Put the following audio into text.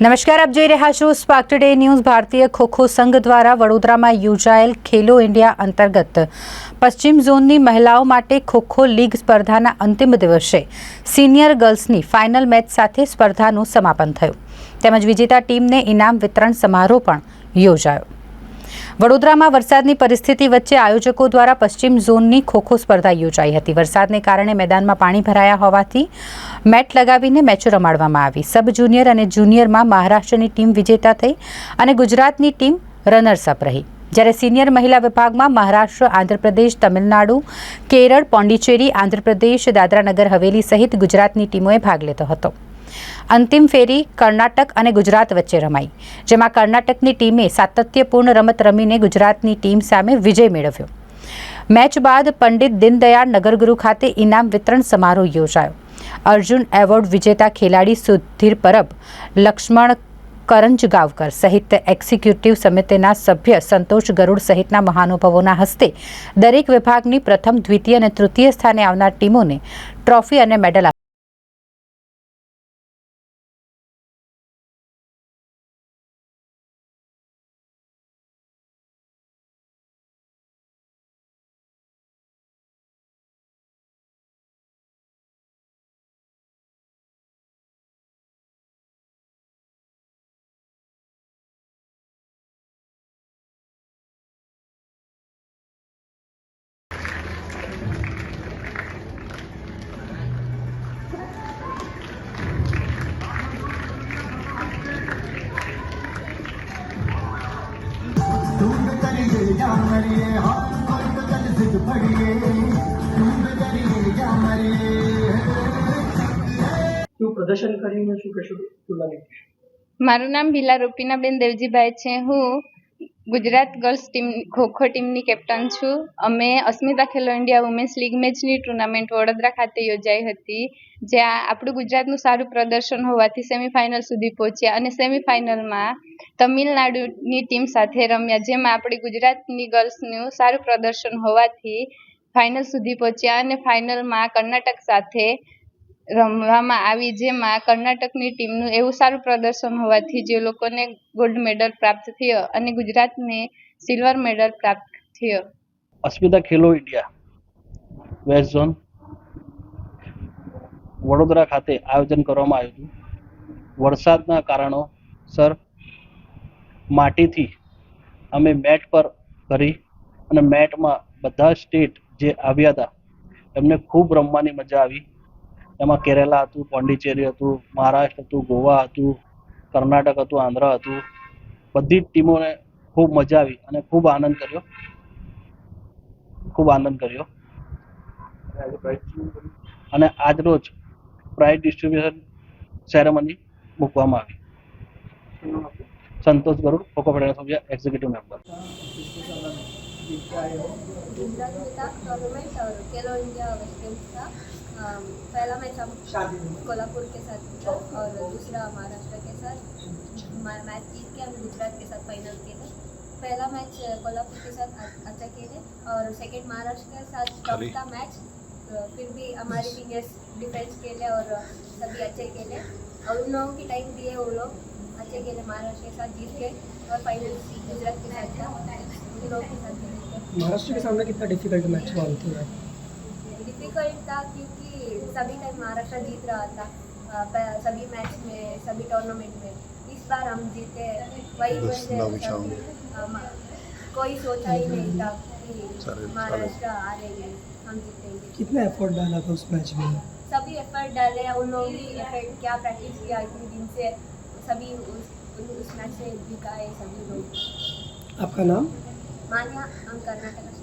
નમસ્કાર, આપ જોઈ રહ્યા છો સ્પાર્ક ટુડે ન્યૂઝ ભારતીય ખોખો સંઘ દ્વારા વડોદરામાં યોજાયેલ ખેલો ઇન્ડિયા અંતર્ગત પશ્ચિમ ઝોનની મહિલાઓ માટે ખોખો લીગ સ્પર્ધાના અંતિમ દિવસે સિનિયર ગર્લ્સની ફાઇનલ મેચ સાથે સ્પર્ધાનું સમાપન થયું. તેમજ વિજેતા ટીમને ઇનામ વિતરણ સમારોહ પણ યોજાયો. વડોદરામાં વરસાદની પરિસ્થિતિ વચ્ચે આયોજકો દ્વારા પશ્ચિમ ઝોનની ખોખો સ્પર્ધા યોજાઈ હતી. વરસાદને કારણે મેદાનમાં પાણી ભરાયા હોવાથી મેટ લગાવીને મેચો રમાડવામાં આવી. સબ જુનિયર અને જુનિયરમાં મહારાષ્ટ્રની ટીમ વિજેતા થઈ અને ગુજરાતની ટીમ રનર્સઅપ રહી. જ્યારે સિનિયર મહિલા વિભાગમાં મહારાષ્ટ્ર, આંધ્રપ્રદેશ, તમિલનાડુ, કેરળ, પોંડિચેરી, આંધ્રપ્રદેશ, દાદરાનગર, હવેલી સહિત ગુજરાતની ટીમોએ ભાગ લીધો હતો. અંતિમ ફેરી કર્ણાટક અને ગુજરાત વચ્ચે રમાઈ, જેમાં કર્ણાટકની ટીમે સાતત્યપૂર્ણ રમત રમીને ગુજરાતની ટીમ સામે વિજય મેળવ્યો. મેચ બાદ પંડિત દીનદયાળ નગરગુરુ ખાતે ઇનામ વિતરણ સમારોહ યોજાયો. અર્જુન એવોર્ડ વિજેતા ખેલાડી સુધીર પરબ, લક્ષ્મણ કરંજગાવકર સહિત એક્ઝિક્યુટિવ સમિતિના સભ્ય સંતોષ ગરુડ સહિતના મહાનુભાવોના હસ્તે દરેક વિભાગની પ્રથમ, દ્વિતીય અને તૃતીય સ્થાને આવનાર ટીમોને ટ્રોફી અને મેડલ मरिए हाथ कोई तो चल सिद्ध पड़िए ढूंढ करिए जा मरिए શું પ્રદર્શન કરીને શું કહેશો ટુર્નામેન્ટ મારું નામ ભીલા રૂપીનાબેન દેવજીભાઈ છે હું ગુજરાત ગર્લ્સ ટીમ, ખોખો ટીમની કેપ્ટન છું. અમે Asmita Khelo India women's league મેચની ટુર્નામેન્ટ વડોદરા ખાતે યોજાઈ હતી, જ્યાં આપણું ગુજરાતનું સારું પ્રદર્શન હોવાથી સેમિફાઇનલ સુધી પહોંચ્યા અને સેમિફાઇનલમાં તમિલનાડુની ટીમ સાથે રમ્યા, જેમાં આપણી ગુજરાતની ગર્લ્સનું સારું પ્રદર્શન હોવાથી ફાઇનલ સુધી પહોંચ્યા અને ફાઇનલમાં કર્ણાટક સાથે રમવામાં આવી, જેમાં કર્ણાટકની ટીમનું એવું સારું પ્રદર્શન હોવાથી જે લોકોને ગોલ્ડ મેડલ પ્રાપ્ત થયો અને ગુજરાતને સિલ્વર મેડલ પ્રાપ્ત થયો. Asmita Khelo India West Zone Vadodara ખાતે આયોજન કરવામાં આવ્યું હતું. વરસાદના કારણો, સર, માટીથી અમે મેટ પર કરી અને મેટમાં બધા સ્ટેટ જે આવ્યા હતા, એમને ખૂબ રમવાની મજા આવી. એમાં કેરેલા હતું પોંડિચેરી હતું મહારાષ્ટ્ર હતું ગોવા હતું કર્ણાટક હતું આંધ્ર હતું બધી જ ટીમોને ખૂબ મજા આવી અને ખૂબ આનંદ કર્યો ખૂબ આનંદ કર્યો અને આજરોજ પ્રાઇઝ ડિસ્ટ્રીબ્યુશન સેરેમની મૂકવામાં આવી Santosh Garud kho kho federation of executive member जिंदा टूर्नामेंट और खेलो इंडिया अम, पहला मैच हम कोल्हापुर के साथ और दूसरा महाराष्ट्र के साथ। मैच जीत के हम गुजरात के साथ फाइनल खेले। पहला मैच कोल्हापुर के साथ अच्छा खेले और सेकंड महाराष्ट्र के साथ टफ था मैच फिर भी हमारे सीनियर्स डिफेंस खेले और सभी अच्छे खेले। और उन लोगों की टाइम दिए वो लोग अच्छे खेले महाराष्ट्र के साथ जीत के और फाइनल गुजरात के साथ उन लोगों के साथ महाराष्ट्र के सामने कितना डिफ़िकल्ट मैच मानते हैं डिफ़िकल्ट था क्योंकि सभी टाइम महाराष्ट्र जीत रहा था सभी मैच में सभी टूर्नामेंट में। इस बार हम जीते वही म- कोई सोचा ही नहीं था कि महाराष्ट्र हारेंगे हम जीतेंगे। कितना एफर्ट डाला था उस मैच में? सभी एफर्ट डाले उन लोगों ने एफर्ट क्या प्रैक्टिस किया इतने दिन से। सभी उस, उस मैच से जीता है सभी लोग। आपका नाम? मान्या हम कर्नाटक